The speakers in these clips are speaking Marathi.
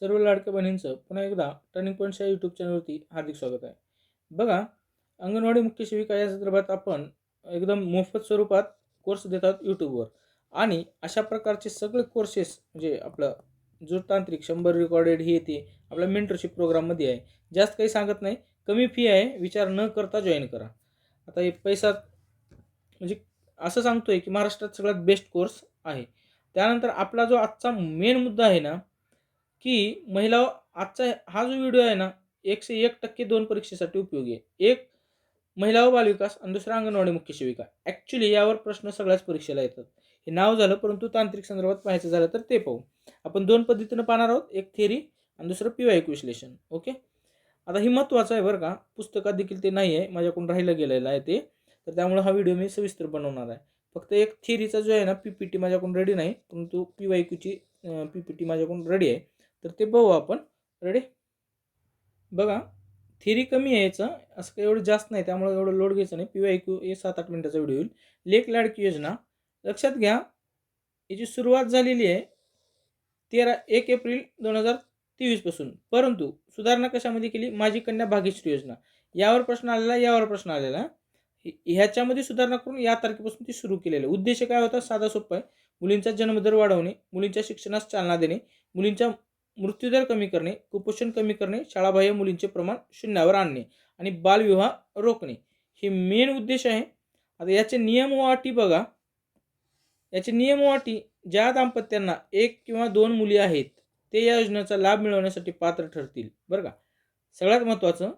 सर्व लाडक्या बहिणींचं पुन्हा एकदा टर्निंग पॉईंटच्या यूट्यूब चॅनलवरती हार्दिक स्वागत आहे. बघा अंगणवाडी मुख्य सेविका या संदर्भात आपण एकदम मोफत स्वरूपात कोर्स देतात यूट्यूबवर आणि अशा प्रकारचे सगळे कोर्सेस म्हणजे आपलं जो तांत्रिक शंभर रेकॉर्डेड ही येते आपल्या मेंटरशिप प्रोग्राममध्ये आहे जास्त काही सांगत नाही. कमी फी आहे विचार न करता जॉईन करा. आता हे पैसा म्हणजे असं सांगतोय की महाराष्ट्रात सगळ्यात बेस्ट कोर्स आहे. त्यानंतर आपला जो आजचा मेन मुद्दा आहे ना की महिला आजचा हा जो व्हिडिओ आहे ना एकशे एक टक्के दोन परीक्षेसाठी उपयोगी आहे. एक महिला व बालविकास आणि दुसरा अंगणवाडी मुख्य सेविका. ॲक्च्युली यावर प्रश्न सगळ्याच परीक्षेला येतात. हे नाव झालं परंतु तांत्रिक संदर्भात पाहायचं झालं तर ते पाहू. आपण दोन पद्धतीनं पाहणार आहोत. एक थेरी आणि दुसरं पिवायक विश्लेषण. ओके आता हे महत्त्वाचं आहे बरं का. पुस्तकात देखील ते नाही आहे माझ्याकडून राहिलं गेलेलं आहे ते. तर त्यामुळे हा व्हिडिओ मी सविस्तर बनवणार आहे. फक्त एक थेरीचा जो आहे ना पी पी टी माझ्याकडून रेडी नाही. परंतु पी वाय क्यूची पी पी टी माझ्याकडून रेडी आहे. तर ते बघू आपण. रेडी बघा. थेरी कमी आहे याचं. असं काही एवढं जास्त नाही. त्यामुळे एवढं लोड घ्यायचं नाही. पी वाय क्यू हे सात आठ मिनिटाचा व्हिडिओ होईल लेख लाडकी योजना. लक्षात घ्या. याची सुरुवात झालेली आहे तेरा एक एप्रिल दोन हजार तेवीसपासून परंतु सुधारणा कशामध्ये केली? माझी कन्या भाग्यश्री योजना. यावर प्रश्न आलेला यावर प्रश्न आलेला. ह्याच्यामध्ये सुधारणा करून या तारखेपासून ती सुरू केलेली आहे. उद्देश काय होता? साधा सोपा आहे. मुलींचा जन्मदर वाढवणे मुलींच्या शिक्षणास चालना देणे मुलींच्या मृत्यूदर कमी करणे कुपोषण कमी करणे शाळाबाह्य मुलींचे प्रमाण शून्यावर आणणे आणि बालविवाह रोखणे हे मेन उद्देश आहे. आता याचे नियम व अटी बघा. याचे नियम व अटी ज्या दाम्पत्यांना एक किंवा दोन मुली आहेत ते या योजनेचा लाभ मिळवण्यासाठी पात्र ठरतील. बरं का? सगळ्यात महत्त्वाचं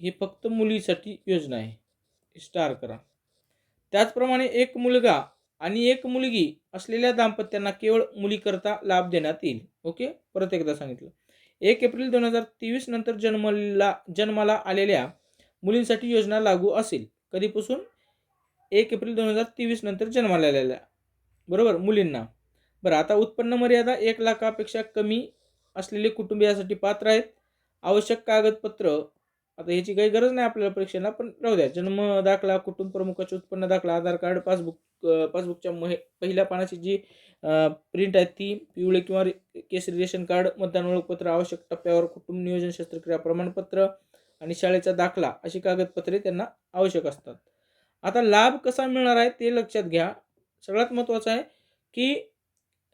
ही फक्त मुलीसाठी योजना आहे. स्टार करा. त्याचप्रमाणे एक मुलगा आणि एक मुलगी असलेल्या दाम्पत्यांना केवळ मुलीकरता लाभ देण्यात येईल. ओके? परत एकदा सांगितलं. एक एप्रिल दोन हजार तेवीस नंतर जन्मला जन्माला आलेल्या मुलींसाठी योजना लागू असेल. कधीपासून? एक एप्रिल दोन हजार तेवीस नंतर जन्माला आलेल्या. बरोबर? मुलींना. बरं आता उत्पन्न मर्यादा एक लाखापेक्षा कमी असलेले कुटुंबियासाठी पात्र आहेत. आवश्यक कागदपत्र आता ह्याची काही गरज नाही आपल्याला परीक्षेला पण राहू द्या. जन्म दाखला कुटुंब प्रमुखाचे उत्पन्न दाखला आधार कार्ड पासबुक पासबुकच्या महे पहिल्या पानाची जी प्रिंट आहे ती पिवळे किंवा केसरी रेशन कार्ड मतदान ओळखपत्र आवश्यक टप्प्यावर कुटुंब नियोजन शस्त्रक्रिया प्रमाणपत्र आणि शाळेचा दाखला अशी कागदपत्रे त्यांना आवश्यक असतात. आता लाभ कसा मिळणार आहे ते लक्षात घ्या. सगळ्यात महत्त्वाचं आहे की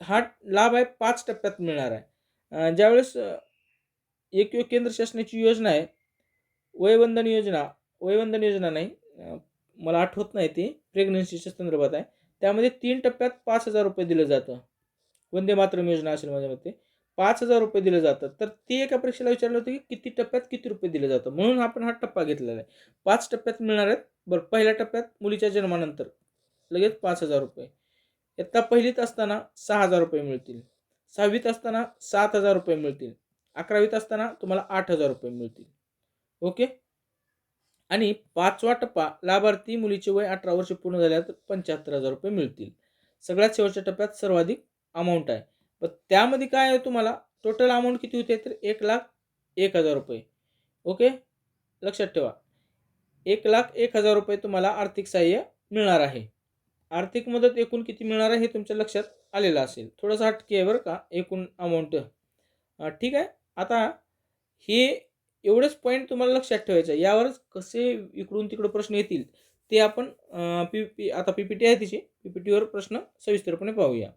हा लाभ आहे पाच टप्प्यात मिळणार आहे. ज्यावेळेस एक केंद्र शासनाची योजना आहे वयवंदन योजना वयवंदन योजना नाही मला आठवत नाही ती प्रेग्नन्सीच्या संदर्भात आहे. त्यामध्ये तीन टप्प्यात पाच हजार रुपये दिलं जातं. वंदे मातरम योजना असेल माझ्या मते पाच हजार रुपये दिलं जातं तर ते एका परीक्षेला विचारलं होतं की किती टप्प्यात किती रुपये दिले जातं म्हणून आपण हा टप्पा घेतलेला आहे. पाच टप्प्यात मिळणार आहेत. बरं पहिल्या टप्प्यात मुलीच्या जन्मानंतर. लगेच पाच हजार रुपये. इयत्ता पहिलीत असताना सहा हजार रुपये मिळतील. सहावीत असताना सात हजार रुपये मिळतील. अकरावीत असताना तुम्हाला आठ हजार रुपये मिळतील. ओके? आणि पाचवा टप्पा लाभार्थी मुलीचे वय अठरा वर्ष पूर्ण झाल्यावर पंच्याहत्तर हजार रुपये मिळतील. सगळ्यात शेवटच्या टप्प्यात सर्वाधिक अमाऊंट आहे. पण त्यामध्ये काय आहे तुम्हाला? टोटल अमाऊंट किती होते? तर एक लाख एक हजार रुपये. ओके? लक्षात ठेवा. एक लाख एक हजार रुपये तुम्हाला आर्थिक सहाय्य मिळणार आहे. आर्थिक मदत एकूण किती मिळणार आहे हे तुमच्या लक्षात आलेलं असेल. थोडंसं हटके आहे बरं का एकूण अमाऊंट ठीक आहे? आता हे एवढेच पॉईंट तुम्हाला लक्षात ठेवायचं आहे. यावरच कसे इकडून तिकडं प्रश्न येतील ते आपण पी पी आता पी पी टी आहे तिची. पी पी टीवर प्रश्न सविस्तरपणे पाहूया.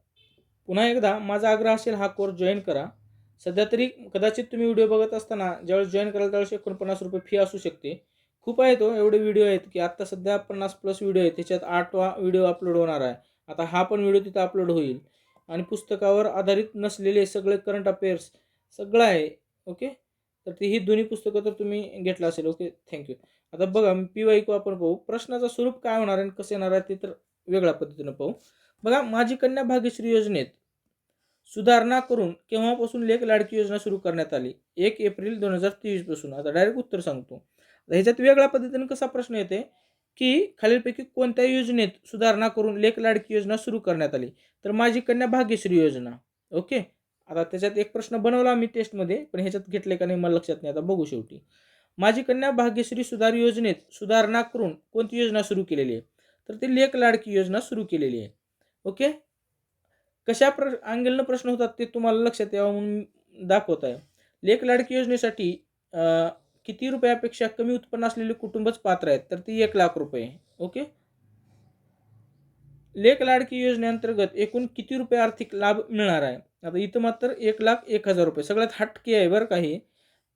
पुन्हा एकदा माझा आग्रह असेल हा कोर्स जॉईन करा. सध्या तरी कदाचित तुम्ही व्हिडिओ बघत असताना ज्यावेळेस जॉईन कराल त्यावेळेस एकोणपन्नास रुपये फी असू शकते. खूप आहे तो हो, एवढे व्हिडिओ आहेत की आत्ता सध्या पन्नास प्लस व्हिडिओ आहेत. त्याच्यात आठवा व्हिडिओ अपलोड होणार आहे. आता हा पण व्हिडिओ तिथं अपलोड होईल. आणि पुस्तकावर आधारित नसलेले सगळे करंट अफेअर्स सगळं आहे. ओके तर ती ही दोन्ही पुस्तकं तर तुम्ही घेतलं असेल. ओके थँक्यू आता बघा पी वाय क्यू आपण पाहू. प्रश्नाचं स्वरूप काय होणार आहे कसं येणार आहे ते तर वेगळ्या पद्धतीनं पाहू. बघा माझी कन्या भाग्यश्री योजनेत सुधारणा करून केव्हापासून लेख लाडकी योजना सुरू करण्यात आली? एक एप्रिल दोन हजार तेवीसपासून आता डायरेक्ट उत्तर सांगतो. ह्याच्यात वेगळ्या पद्धतीने कसा प्रश्न येते? की खालीलपैकी कोणत्या योजनेत सुधारणा करून लेख लाडकी योजना सुरू करण्यात आली? तर माझी कन्या भाग्यश्री योजना. ओके आता त्याच्यात एक प्रश्न बनवला मी टेस्टमध्ये पण ह्याच्यात घेतले का नाही मला लक्षात नाही. आता बघू शेवटी. माझी कन्या भाग्यश्री सुधार योजनेत सुधारणा करून कोणती योजना सुरू केलेली आहे? तर ती लेख लाडकी योजना सुरू केलेली आहे. ओके? कशा प्र अँगलनं प्रश्न होतात ते तुम्हाला लक्षात यावं म्हणून दाखवत आहे. लेख लाडकी योजनेसाठी किती रुपयापेक्षा कमी उत्पन्न असलेले कुटुंबच पात्र आहेत? तर ती एक लाख रुपये. ओके? लेख लाडकी योजनेअंतर्गत एकूण किती रुपये आर्थिक लाभ मिळणार आहे? आता इथं मात्र एक लाख एक हजार रुपये. सगळ्यात हटके आहे बरं काही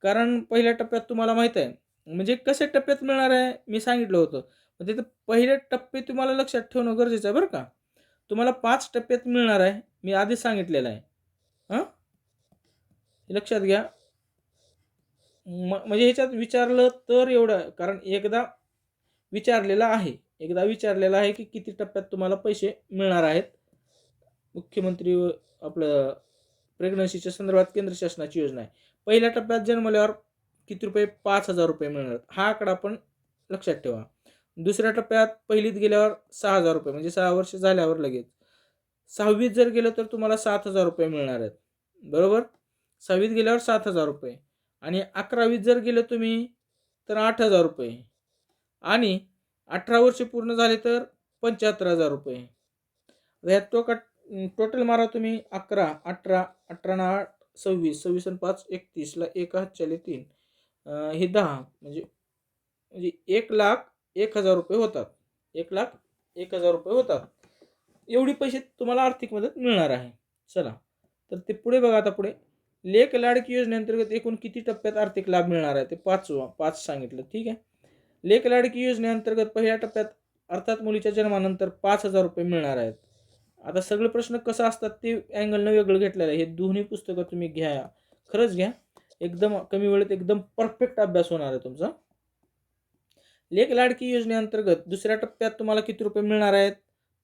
कारण पहिल्या टप्प्यात तुम्हाला माहीत आहे. म्हणजे कशा टप्प्यात मिळणार आहे? मी सांगितलं होतं. मग तिथं पहिले टप्पे तुम्हाला लक्षात ठेवणं गरजेचं आहे बरं का. तुम्हाला पाच टप्प्यात मिळणार आहे. मी आधीच सांगितलेलं आहे. हां? लक्षात घ्या. म म्हणजे ह्याच्यात विचारलं तर एवढं कारण एकदा विचारलेलं आहे. एकदा विचारलेलं आहे की किती टप्प्यात तुम्हाला पैसे मिळणार आहेत? मुख्यमंत्री व आपलं प्रेग्नन्सीच्या संदर्भात केंद्र शासनाची योजना आहे. पहिल्या टप्प्यात जन्मल्यावर किती रुपये? पाच हजार रुपये मिळणार. हा आकडा पण लक्षात ठेवा. दुसऱ्या टप्प्यात पहिलीत गेल्यावर सहा हजार रुपये म्हणजे सहा वर्ष झाल्यावर लगेच. सहावीत जर गेलं तर तुम्हाला सात हजार रुपये मिळणार आहेत. बरोबर? सहावीत गेल्यावर सात हजार रुपये. आणि अकरावीत जर गेलं तुम्ही तर आठ हजार रुपये. आणि अठरा वर्ष पूर्ण झाले तर पंच्याहत्तर हजार रुपये. ह्यात टोका टोटल मारा तुम्ही अकरा अठरा अठरा ना आठ सव्वीस सव्वीस आणि पाच एकतीसला एक हात चाले तीन हे दहा म्हणजे म्हणजे एक लाख एक हजार रुपये होतात. एक लाख एक हजार रुपये होतात. एवढी पैसे तुम्हाला आर्थिक मदत मिळणार आहे. चला तर ते पुढे बघा आता पुढे. लेख लाडकी योजनेअंतर्गत एकूण किती टप्प्यात आर्थिक लाभ मिळणार आहे? ते पाच पाच सांगितलं. ठीक आहे? लेख लाडकी योजनेअंतर्गत पहिल्या टप्प्यात अर्थात मुलीच्या जन्मानंतर पाच हजार रुपये मिळणार आहेत. आता सगळे प्रश्न कसं असतात ते अँगलनं वेगळं घेतलेलं आहे. हे दोन्ही पुस्तकं तुम्ही घ्या. खरंच घ्या. एकदम कमी वेळेत एकदम परफेक्ट अभ्यास होणार आहे तुमचा. लेख लाडकी योजनेअंतर्गत दुसऱ्या टप्प्यात तुम्हाला किती रुपये मिळणार आहेत?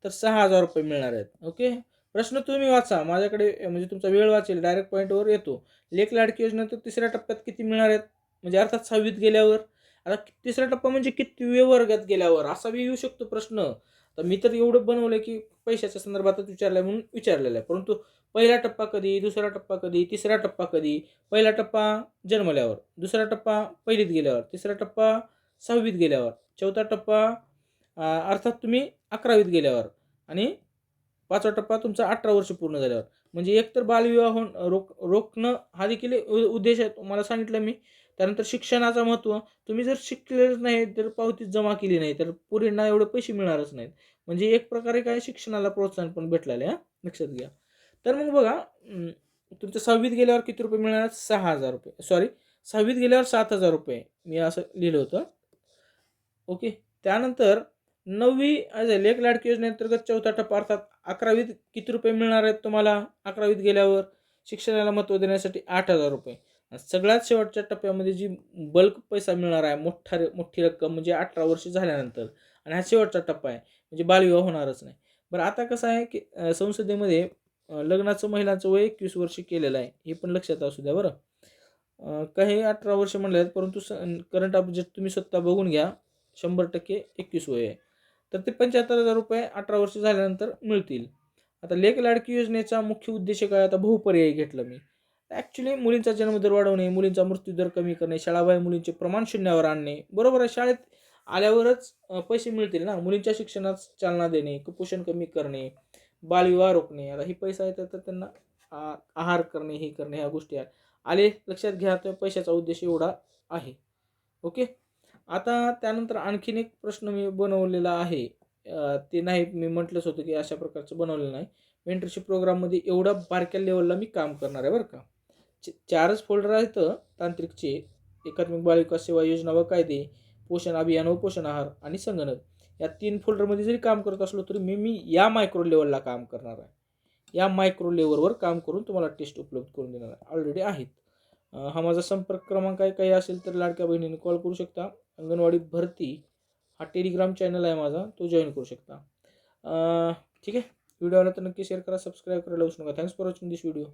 तर सहा हजार रुपये मिळणार आहेत. ओके प्रश्न तुम्ही वाचा. माझ्याकडे म्हणजे तुमचा वेळ वाचेल. डायरेक्ट पॉईंटवर येतो. लेख लाडकी योजनेत तिसऱ्या टप्प्यात किती मिळणार आहेत? म्हणजे अर्थात सहावीत गेल्यावर? आता तिसरा टप्पा म्हणजे किती वर्गात गेल्यावर? असा बी येऊ शकतो प्रश्न. तर मी तर एवढं बनवलं की पैशाच्या संदर्भातच विचारलं म्हणून विचारलेलं आहे. परंतु पहिला टप्पा कधी दुसरा टप्पा कधी तिसरा टप्पा कधी? पहिला टप्पा जन्मल्यावर दुसरा टप्पा पहिलीत गेल्यावर तिसरा टप्पा सहावीत गेल्यावर चौथा टप्पा अर्थात तुम्ही अकरावीत गेल्यावर आणि पाचवा टप्पा तुमचा अठरा वर्ष पूर्ण झाल्यावर. म्हणजे एकतर बालविवाह रोक रोख रोखणं हा देखील उद्देश आहे. तुम्हाला सांगितलं मी. त्यानंतर शिक्षणाचं महत्त्व तुम्ही जर शिकलेच नाही तर पावती जमा केली नाही तर पुरींना एवढे पैसे मिळणारच नाहीत. म्हणजे एक प्रकारे काय शिक्षणाला प्रोत्साहन पण भेटलेलं आहे लक्षात घ्या. तर मग बघा तुमच्या सहावीत गेल्यावर किती रुपये मिळणार? सहा हजार रुपये. सॉरी सहावीत गेल्यावर सात हजार रुपये. मी असं लिहिलं होतं. ओके त्यानंतर नववी लेख लाडकी योजनेअंतर्गत चौथा टप्पा अर्थात अकरावीत किती रुपये मिळणार आहेत तुम्हाला? अकरावीत गेल्यावर शिक्षणाला महत्त्व देण्यासाठी आठ हजार रुपये. सगळ्यात शेवटच्या टप्प्यामध्ये जी बल्क पैसा मिळणार आहे मोठा मोठी रक्कम म्हणजे अठरा वर्ष झाल्यानंतर. आणि हा शेवटचा टप्पा आहे म्हणजे बालविवाह होणारच नाही. बरं आता कसं आहे की संसदेमध्ये लग्नाचं महिलांचं वय एकवीस वर्ष केलेलं आहे हे पण लक्षात असू द्या बरं. काही अठरा वर्ष म्हणले आहेत परंतु स करंट ऑब्जेक्ट तुम्ही स्वतः बघून घ्या शंभर टक्के एकवीस वय आहे. तर ते पंच्याहत्तर हजार रुपये अठरा वर्ष झाल्यानंतर मिळतील. आता लेख लाडकी योजनेचा मुख्य उद्देश काय? आता बहुपर्यायी घेतलं मी. ॲक्च्युली मुलींचा जन्मदर वाढवणे मुलींचा मृत्यूदर कमी करणे शाळाबाह्य मुलींचे प्रमाण शून्यावर आणणे. बरोबर आहे शाळेत आल्यावरच पैसे मिळतील ना? मुलींच्या शिक्षणात चालना देणे कुपोषण कमी करणे बालविवाह रोखणे. आता ही पैसा येतात तर त्यांना आहार करणे हे करणे ह्या गोष्टी आहेत. आले लक्षात घ्या तर पैशाचा उद्देश एवढा आहे. ओके? आता त्यानंतर आणखीन एक प्रश्न मी बनवलेला आहे. ते नाही मी म्हटलंच होतं की अशा प्रकारचं बनवलेलं नाही. मेंटरशिप प्रोग्राममध्ये एवढा बारक्या लेवलला मी काम करणार आहे बरं का? चारच फोल्डर आहेत तांत्रिकचे. एकात्मिक बालविकास सेवा योजना व कायदे पोषण अभियान व पोषण आहार आणि संगणक. या तीन फोल्डरमध्ये जरी काम करत असलो तरी मी मी या मायक्रो लेवलला काम करणार आहे. या मायक्रो लेवलवर काम करून तुम्हाला टेस्ट उपलब्ध करून देणार आहे. ऑलरेडी आहेत. हा माझा संपर्क क्रमांक आहे. काही असेल तर लाडक्या बहिणीने कॉल करू शकता. अंगणवाडी भरती. हा टेलिग्राम चॅनल आहे माझा. तो जॉईन करू शकता. ठीक आहे. व्हिडिओ आला तर नक्की शेअर करा सबस्क्राईब करायला विसरू नका. Thanks for watching this video